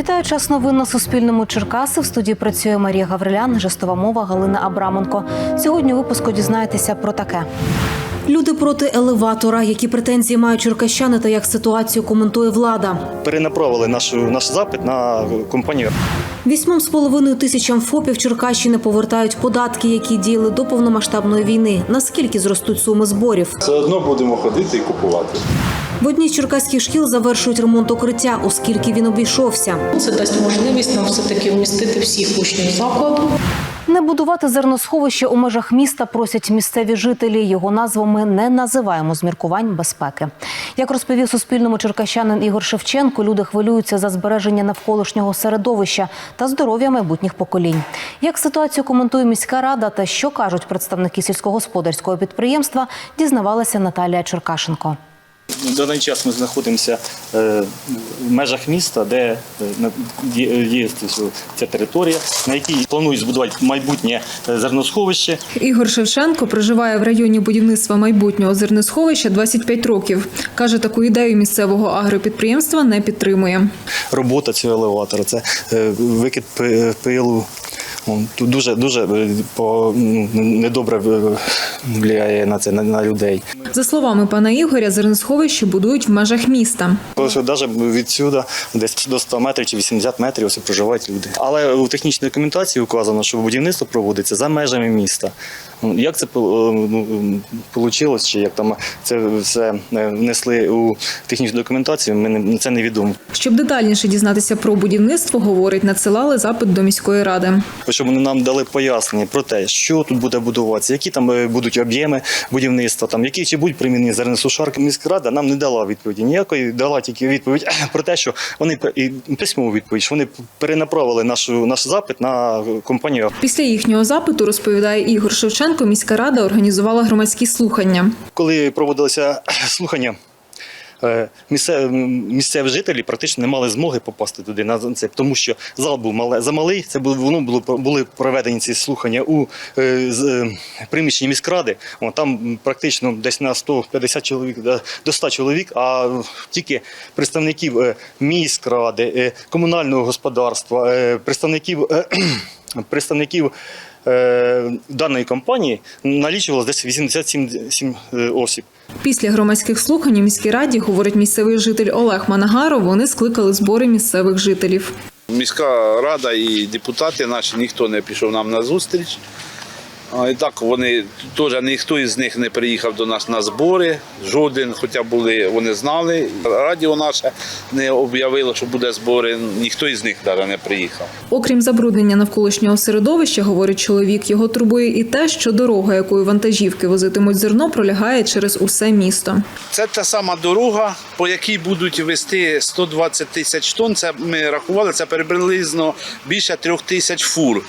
Вітаю час новин на Суспільному Черкаси. В студії працює Марія Гаврилян, жестова мова Галина Абраменко. Сьогодні у випуску дізнаєтеся про таке. Люди проти елеватора. Які претензії мають черкащани та як ситуацію коментує влада? перенаправили нашу наш запит на компанію. Вісьмом з половиною тисячам ФОПів Черкащини повертають податки, які діяли до повномасштабної війни. Наскільки зростуть суми зборів? Все одно будемо ходити і купувати. В одній з черкаських шкіл завершують ремонт укриття, оскільки він обійшовся. Це дасть можливість нам все-таки вмістити всіх учнів закладу. Не будувати зерносховище у межах міста просять місцеві жителі. Його назву ми не називаємо з міркувань безпеки. Як розповів Суспільному черкащанин Ігор Шевченко, люди хвилюються за збереження навколишнього середовища та здоров'я майбутніх поколінь. Як ситуацію коментує міська рада та що кажуть представники сільськогосподарського підприємства, дізнавалася Наталія Черкашенко. В даний час ми знаходимося е, в межах міста, де е, є, ця територія, на якій планують збудувати майбутнє е, зерносховище. Ігор Шевченко проживає в районі будівництва майбутнього зерносховища 25 років. Каже, таку ідею місцевого агропідприємства не підтримує. Робота цього елеватора це викид пилу. Он Тут дуже дуже е, по ну, недобре е, впливає на це на, на людей. За словами пана Ігоря, зерносховище будують в межах міста. Навіть відсюди, десь до 100 метрів чи 80 метрів, ось проживають люди. Але у технічній документації вказано, що будівництво проводиться за межами міста. Ну, Як це вийшло, чи як там це все е, внесли у технічну документацію, ми не- це невідомо. Щоб детальніше дізнатися про будівництво, говорить, надсилали запит до міської ради. Щоб вони нам дали пояснення про те, що тут буде будуватися, які там е, будуть об'єми будівництва, там які чи будуть примінені зерносушарки. Міська рада нам не дала відповіді ніякої, дала тільки відповідь про те, що вони і письмову відповідь, що вони перенаправили нашу наш запит на компанію. Після їхнього запиту, розповідає Ігор Шевченко, міська рада організувала громадські слухання. Коли проводилися слухання. Е, Місцеві, жителі практично не мали змоги попасти туди на це, тому що зал був мале, замалий. Це було воно було були проведені ці слухання у е, з, е, приміщенні міськради. О, там практично десь на 150 чоловік до 100 чоловік, а тільки представників міськради, комунального господарства, представників. Представників даної компанії налічувалось десь 87 сім, е, осіб. Після громадських слухань у міській раді, говорить місцевий житель Олег Манагаров, вони скликали збори місцевих жителів. Міська рада і депутати наші ніхто не пішов нам на зустріч. А, І так вони теж ніхто із них не приїхав до нас на збори. Жоден, хоча були, вони знали. Радіо наше не об'явило, що буде збори. Ніхто із них навіть не приїхав. Окрім забруднення навколишнього середовища, говорить чоловік, його турбує і те, що дорога, якою вантажівки возитимуть зерно, пролягає через усе місто. Це та сама дорога, по якій будуть вести 120 тисяч тонн. Це ми рахували, це приблизно більше трьох тисяч фур.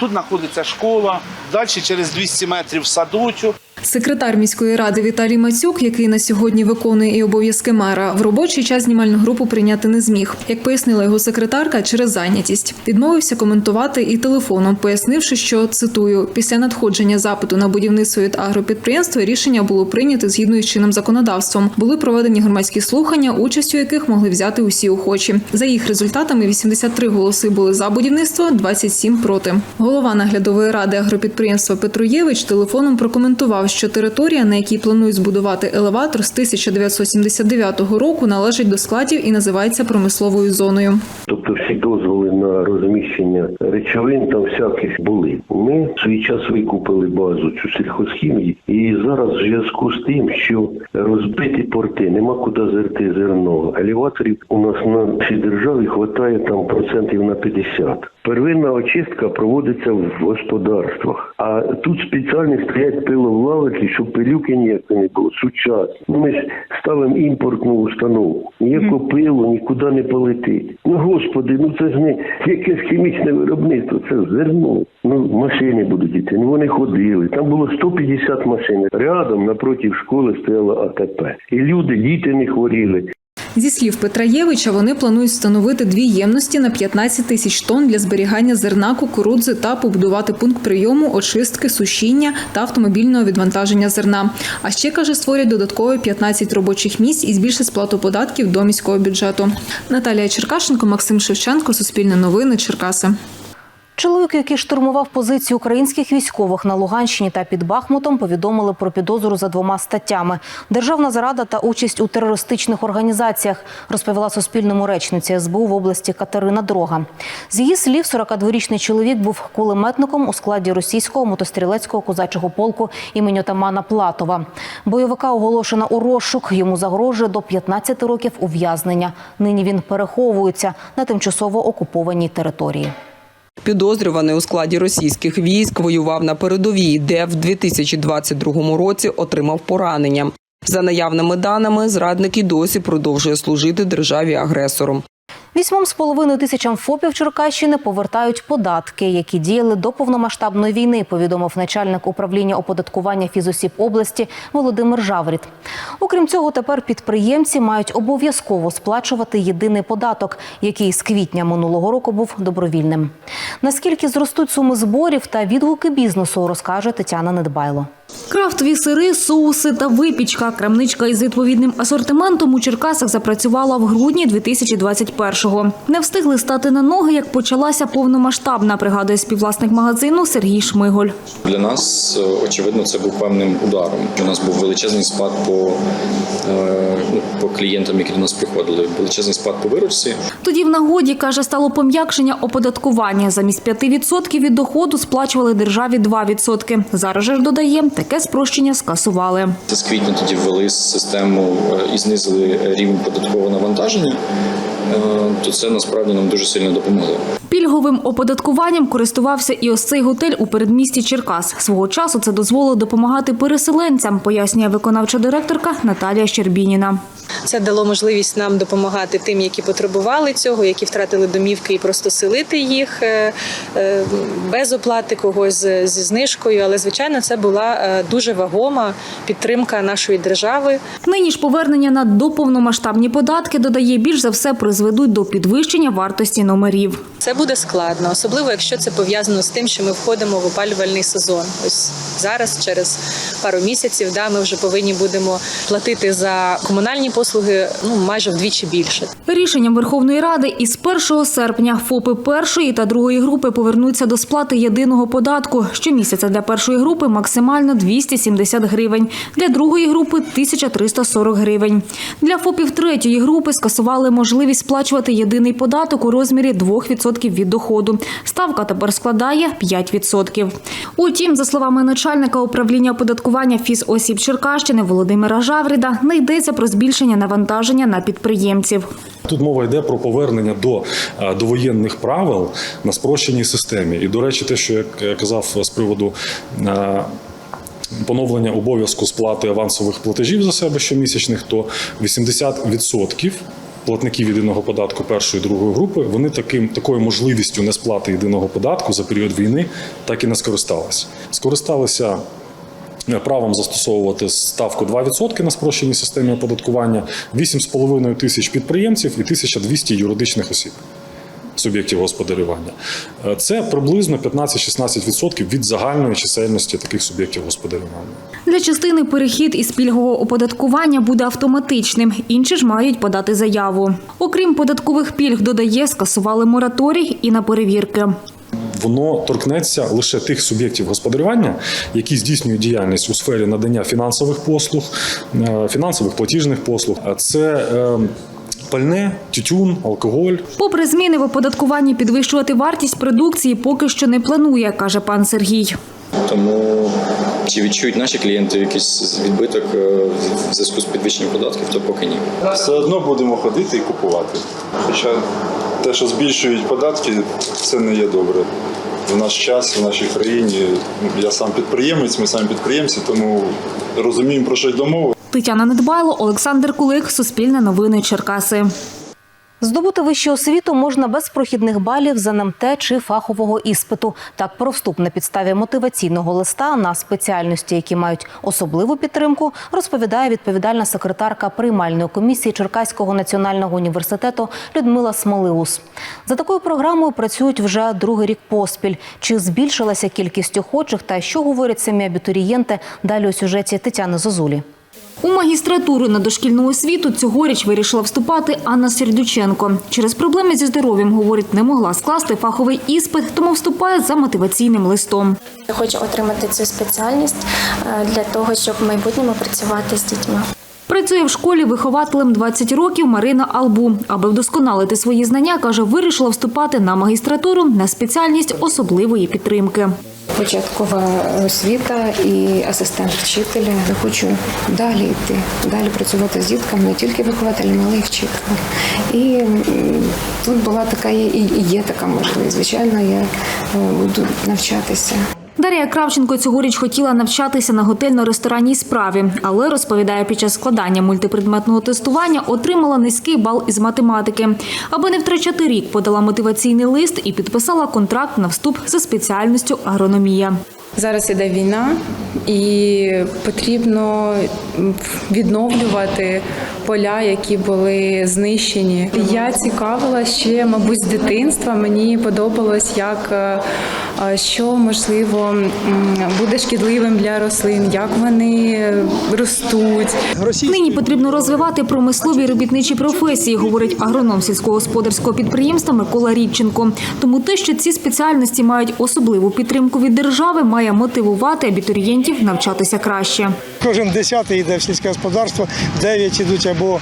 Тут знаходиться школа, далі через 200 метрів садочок. Секретар міської ради Віталій Мацюк, який на сьогодні виконує і обов'язки мера, в робочий час знімальну групу прийняти не зміг. Як пояснила його секретарка, через зайнятість відмовився коментувати і телефоном, пояснивши, що цитую, після надходження запиту на будівництво від агропідприємства рішення було прийнято згідно із чинним законодавством. Були проведені громадські слухання, участь у яких могли взяти усі охочі. За їх результатами 83 голоси були за будівництво, 27 проти. Голова наглядової ради агропідприємства Петруєвич телефоном прокоментував, що територія, на якій планують збудувати елеватор з 1979 року, належить до складів і називається промисловою зоною. Тобто всі дозволи на розміщення речовин там всяких були. Ми в свій час викупили базу цю сільхозхімії, і зараз в зв'язку з тим, що розбиті порти, нема куди зерти зерно. Елеваторів у нас на всій державі вистачає там процентів на 50. Первинна очистка проводиться в господарствах, а тут спеціально стоять пиловлавики, щоб пилюки ніякої не було. Сучасно. Ну, Ми ж ставимо імпортну установку. Ніякого пилу нікуди не полетить. Ну господи, ну це ж не якесь хімічне виробництво, це зерно. Ну машини будуть йти. Ну вони ходили. Там було 150 машин. Рядом напроти школи стояла АТП. І люди, діти не хворіли. Зі слів Петра Євича, вони планують встановити дві ємності на 15 тисяч тонн для зберігання зерна, кукурудзи та побудувати пункт прийому, очистки, сушіння та автомобільного відвантаження зерна. А ще каже, створять додаткові 15 робочих місць і збільшать сплату податків до міського бюджету. Наталія Черкашенко, Максим Шевченко, Суспільне новини, Черкаси. Чоловік, який штурмував позиції українських військових на Луганщині та під Бахмутом, повідомили про підозру за двома статтями: державна зрада та участь у терористичних організаціях, розповіла Суспільному речниця СБУ в області Катерина Дрога. З її слів, 42-річний чоловік був кулеметником у складі російського мотострілецького козачого полку імені отамана Платова. Бойовика оголошена у розшук. Йому загрожує до 15 років ув'язнення. Нині він переховується на тимчасово окупованій території. Підозрюваний у складі російських військ воював на передовій, де в 2022 році отримав поранення. За наявними даними, зрадник і досі продовжує служити державі агресором. Вісьмом з половиною тисячам ФОПів Черкащини повертають податки, які діяли до повномасштабної війни, повідомив начальник управління оподаткування фізосіб області Володимир Жавріт. Окрім цього, тепер підприємці мають обов'язково сплачувати єдиний податок, який з квітня минулого року був добровільним. Наскільки зростуть суми зборів та відгуки бізнесу, розкаже Тетяна Недбайло. Крафтові сири, соуси та випічка. Крамничка із відповідним асортиментом у Черкасах запрацювала в грудні 2021-го. Не встигли стати на ноги, як почалася повномасштабна, пригадує співвласник магазину Сергій Шмиголь. Для нас, е, очевидно, це був певним ударом. У нас був величезний спад по, е, клієнтам, які до нас приходили. Величезний спад по виручці. Тоді в нагоді, каже, стало пом'якшення оподаткування. Замість 5% від доходу сплачували державі 2%. Зараз же ж додає, таке спрощення скасували. З квітня тоді ввели систему е, і знизили рівень податкового навантаження. Е, То це насправді нам дуже сильно допомогло. Пільговим оподаткуванням користувався і ось цей готель у передмісті Черкас. Свого часу це дозволило допомагати переселенцям, пояснює виконавча директорка Наталія Щербініна. Це дало можливість нам допомагати тим, які потребували цього, які втратили домівки, і просто селити їх е, е, без оплати когось з- зі знижкою. Але звичайно, це була дуже вагома підтримка нашої держави. Нині ж повернення на доповномасштабні податки додає більш за все призведуть до підвищення вартості номерів. Це буде складно, особливо якщо це пов'язано з тим, що ми входимо в опалювальний сезон. Ось зараз, через пару місяців, да, ми вже повинні будемо платити за комунальні послуги ну майже вдвічі більше. Рішенням Верховної Ради із 1 серпня ФОПи першої та другої групи повернуться до сплати єдиного податку. Щомісяця для першої групи максимально 270 гривень, для другої групи 1340 гривень. Для ФОПів третьої групи скасували можливість сплачувати єдиний податок у розмірі 2% від доходу. Ставка тепер складає 5%. Утім, за словами начальника управління оподаткування фізосіб Черкащини Володимира Жавріда, не йдеться про збільшення навантаження на підприємців. Тут мова йде про повернення до е, довоєнних правил на спрощеній системі. І, до речі, те, що я казав з приводу. е, Поновлення обов'язку сплати авансових платежів за себе щомісячних, то 80% платників єдиного податку першої і другої групи вони таким такою можливістю несплати єдиного податку за період війни так і не скористалися. Скористалися правом застосовувати ставку 2% на спрощеній системі оподаткування 8,5 тисяч підприємців і 1200 юридичних осіб. Суб'єктів господарювання Е, це приблизно 15-16% від загальної чисельності таких суб'єктів господарювання. Для частини перехід із пільгового оподаткування буде автоматичним. Інші ж мають подати заяву. Окрім податкових пільг, додає, скасували мораторій і на перевірки. Воно торкнеться лише тих суб'єктів господарювання, які здійснюють діяльність у сфері надання фінансових послуг, е, фінансових платіжних послуг. А Це е, пальне, тютюн, алкоголь, Попри зміни в оподаткуванні, підвищувати вартість продукції поки що не планує, каже пан Сергій. Тому чи відчують наші клієнти якийсь відбиток е, в зв'язку з підвищенням податків, то поки ні. Все одно будемо ходити і купувати. Хоча те, що збільшують податки, це не є добре. В наш час, в нашій країні. Я сам підприємець, ми самі підприємці, тому розуміємо, про що й мова. Тетяна Недбайло, Олександр Кулик, Суспільне новини Черкаси. Здобути вищу освіту можна без прохідних балів з НМТ чи фахового іспиту. Так, про вступ на підставі мотиваційного листа на спеціальності, які мають особливу підтримку, розповідає відповідальна секретарка приймальної комісії Черкаського національного університету Людмила Смолиус. За такою програмою працюють вже другий рік поспіль. Чи збільшилася кількість охочих та що говорять самі абітурієнти? Далі у сюжеті Тетяни Зозулі. У магістратуру на дошкільну освіту цьогоріч вирішила вступати Анна Сердюченко. Через проблеми зі здоров'ям, говорить, не могла скласти фаховий іспит, тому вступає за мотиваційним листом. Я хочу отримати цю спеціальність е, для того, щоб в майбутньому працювати з дітьми. Працює в школі вихователем 20 років Марина Албу. Аби вдосконалити свої знання, каже, вирішила вступати на магістратуру на спеціальність особливої підтримки. Початкова освіта і асистент вчителя. Я хочу далі йти, далі працювати з дітками, не тільки вихователем, але й вчителем. І тут була така і є така можливість. Звичайно, я е, буду навчатися. Дар'я Кравченко цьогоріч хотіла навчатися на готельно-ресторанній справі, але розповідає, під час складання мультипредметного тестування отримала низький бал із математики. Аби не втрачати рік, подала мотиваційний лист і підписала контракт на вступ за спеціальністю агрономія. Зараз іде війна, і потрібно відновлювати поля, які були знищені. Я цікавила ще, мабуть, з дитинства. Мені подобалось, як е, е, що можливо буде шкідливим для рослин, як вони ростуть. Нині потрібно розвивати промислові робітничі професії, говорить агроном сільськогосподарського підприємства Микола Рідченко. Тому те, що ці спеціальності мають особливу підтримку від держави, має мотивувати абітурієнтів навчатися краще. Кожен десятий йде в сільське господарство, дев'ять ідуть або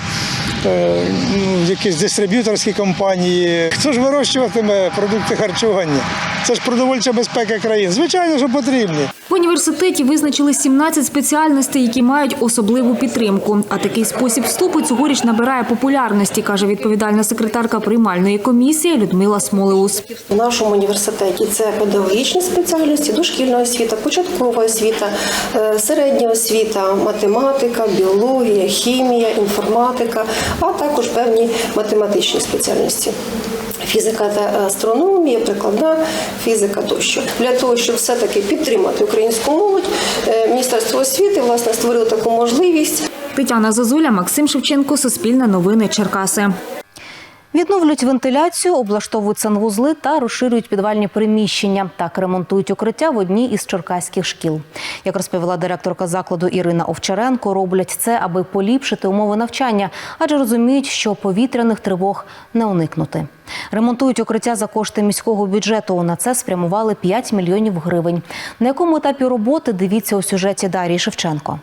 е, ну, якісь дистриб'юторські компанії. Хто ж вирощуватиме продукти харчування? Це ж продовольча безпека країн. Звичайно, що потрібні. В університеті визначили 17 спеціальностей, які мають особливу підтримку. А такий спосіб вступу цьогоріч набирає популярності, каже відповідальна секретарка приймальної комісії Людмила Смолеус. У нашому університеті це педагогічні спеціальності, дошкільна освіта, початкова освіта, е, середня освіта, математика, біологія, хімія, інформатика, а також певні математичні спеціальності. Фізика та астрономія, прикладна фізика тощо для того, щоб все таки підтримати українську молодь, е, міністерство освіти власне створило таку можливість. Тетяна Зозуля, Максим Шевченко, Суспільне новини Черкаси. Відновлюють вентиляцію, облаштовують санвузли та розширюють підвальні приміщення. Так ремонтують укриття в одній із черкаських шкіл. Як розповіла директорка закладу Ірина Овчаренко, роблять це, аби поліпшити умови навчання, адже розуміють, що повітряних тривог не уникнути. Ремонтують укриття за кошти міського бюджету. На це спрямували 5 мільйонів гривень. На якому етапі роботи дивіться у сюжеті Дарії Шевченко.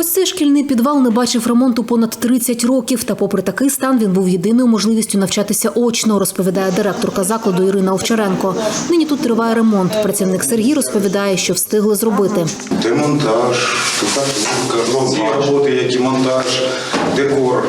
Ось цей шкільний підвал не бачив ремонту понад 30 років. Та, попри такий стан, він був єдиною можливістю навчатися очно, розповідає директорка закладу Ірина Овчаренко. Нині тут триває ремонт. Працівник Сергій розповідає, що встигли зробити. Демонтаж, штукатурка, роботи, як і монтаж, декор.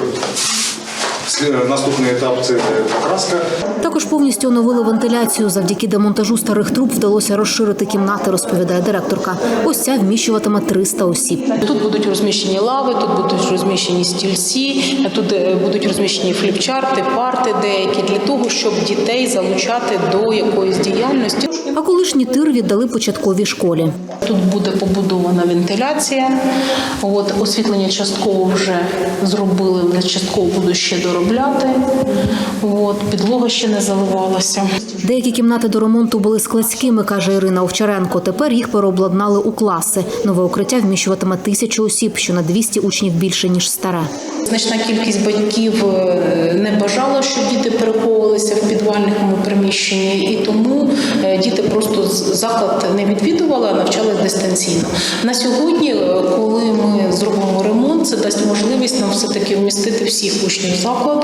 Слід- Наступний етап це покраска. Також повністю оновили вентиляцію. Завдяки демонтажу старих труб вдалося розширити кімнати, розповідає директорка. Ось ця вміщуватиме 300 осіб. Тут будуть розміщені лави, тут будуть розміщені стільці, тут е, будуть розміщені фліпчарти, парти деякі для того, щоб дітей залучати до якоїсь діяльності. А колишній тир віддали початковій школі. Тут буде побудована вентиляція. От освітлення частково вже зробили, частково будуть ще доробляти. От підлога ще не заливалася. Деякі кімнати до ремонту були складськими, каже Ірина Овчаренко. Тепер їх переобладнали у класи. Нове укриття вміщуватиме тисячу осіб, що на 200 учнів більше ніж старе. Значна кількість батьків е, не бажала, щоб діти переховувалися в підвальному приміщенні, і тому е, діти просто заклад не відвідували, а навчалися дистанційно. На сьогодні, е, коли ми зробимо ремонт, це дасть можливість нам все таки вмістити всіх учнів закладу.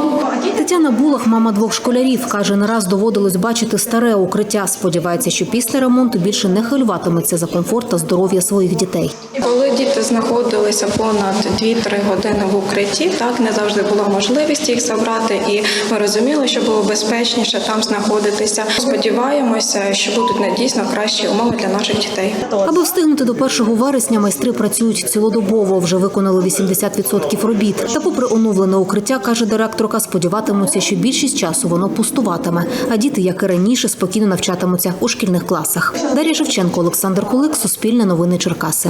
Тетяна Булах, мама двох школярів, каже, не раз доводилось бачити старе укриття. Сподівається, що після ремонту більше не хвилюватиметься за комфорт та здоров'я своїх дітей. Коли діти знаходилися понад 2-3 години в укритті, так не завжди була можливість їх забрати, і ми розуміли, що було безпечніше там знаходитися. Сподіваємося, що будуть на дійсно кращі умови для наших дітей. Аби встигнути до 1 вересня, майстри працюють цілодобово. Вже виконали 80% робіт. Та попри оновлене укриття, каже директор директорка сподіватимуться, що більшість часу воно пустуватиме, а діти, як і раніше, спокійно навчатимуться у шкільних класах. Дар'я Шевченко, Олександр Кулик, Суспільне новини Черкаси.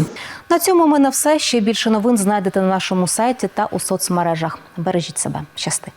На цьому у мене все. Ще більше новин знайдете на нашому сайті та у соцмережах. Бережіть себе. Щасти.